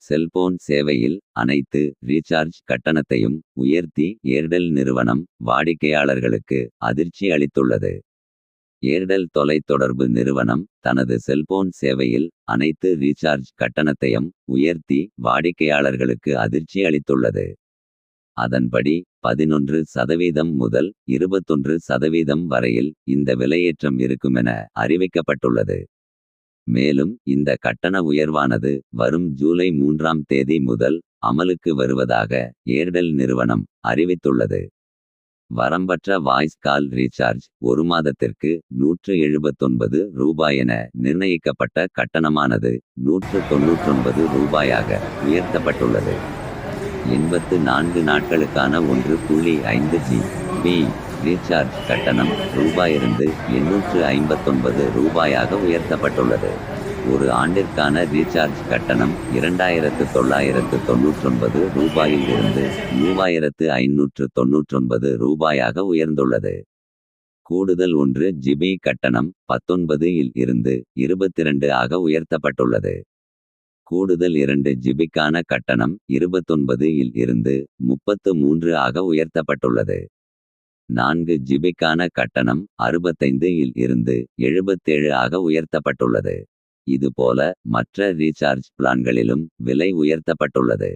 Cellphone சேவையில் அனைத்து recharge கட்டணத்தையும் உயர்த்தி ஏர்டெல் நிறுவனம் வாடிக்கையாளர்களுக்கு அதிர்ச்சி அளித்துள்ளது. ஏர்டெல் தொலைத்தொடர்பு நிறுவனம் தனது செல்போன் சேவையில் அனைத்து ரீசார்ஜ் கட்டணத்தையும் உயர்த்தி வாடிக்கையாளர்களுக்கு அதிர்ச்சி அளித்துள்ளது. அதன்படி பதினொன்று சதவீதம் முதல் இருபத்தொன்று சதவீதம் வரையில் இந்த விலையேற்றம் இருக்குமென அறிவிக்கப்பட்டுள்ளது. மேலும் இந்த கட்டண உயர்வானது வரும் ஜூலை மூன்றாம் தேதி முதல் அமலுக்கு வருவதாக ஏர்டெல் நிறுவனம் அறிவித்துள்ளது. வரம்பற்ற வாய்ஸ் கால் ரீசார்ஜ் ஒரு மாதத்திற்கு நூற்று எழுபத்தொன்பது ரூபாய் என நிர்ணயிக்கப்பட்ட கட்டணமானது நூற்று தொன்னூற்றொன்பது ரூபாயாக உயர்த்தப்பட்டுள்ளது. எண்பத்து நான்கு நாட்களுக்கான ஒன்று புள்ளி ஐந்து ஜி. பி. ரீசார்ஜ் கட்டணம் ரூபாயிருந்து எண்ணூற்று ஐம்பத்தொன்பது ரூபாயாக உயர்த்தப்பட்டுள்ளது. ஒரு ஆண்டிற்கான ரீசார்ஜ் கட்டணம் இரண்டாயிரத்து தொள்ளாயிரத்து தொன்னூற்றொன்பது ரூபாயில் இருந்து மூவாயிரத்து ஐநூற்று தொன்னூற்றொன்பது ரூபாயாக உயர்ந்துள்ளது. கூடுதல் ஒன்று ஜிபி கட்டணம் பத்தொன்பது இல் இருந்து இருபத்திரண்டு ஆக உயர்த்தப்பட்டுள்ளது. கூடுதல் இரண்டு ஜிபிக்கான கட்டணம் இருபத்தொன்பது இல் இருந்து முப்பத்து மூன்று ஆக உயர்த்தப்பட்டுள்ளது. நான்கு ஜிபிக்கான கட்டணம் அறுபத்தைந்து இல் இருந்து எழுபத்தேழு ஆக உயர்த்தப்பட்டுள்ளது. இதுபோல மற்ற ரீசார்ஜ் பிளான்களிலும் விலை உயர்த்தப்பட்டுள்ளது.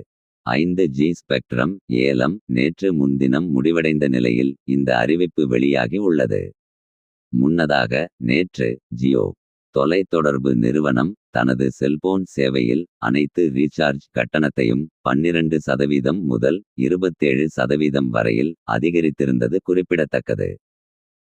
ஐந்து ஜி ஸ்பெக்ட்ரம் ஏலம் நேற்று முன்தினம் முடிவடைந்த நிலையில் இந்த அறிவிப்பு வெளியாகி உள்ளது. முன்னதாக நேற்று ஜியோ தொலைத்தொடர்பு நிறுவனம் தனது செல்போன் சேவையில் அனைத்து ரீசார்ஜ் கட்டணத்தையும் பன்னிரண்டு சதவீதம் முதல் இருபத்தேழு சதவீதம் வரையில் அதிகரித்திருந்தது குறிப்பிடத்தக்கது.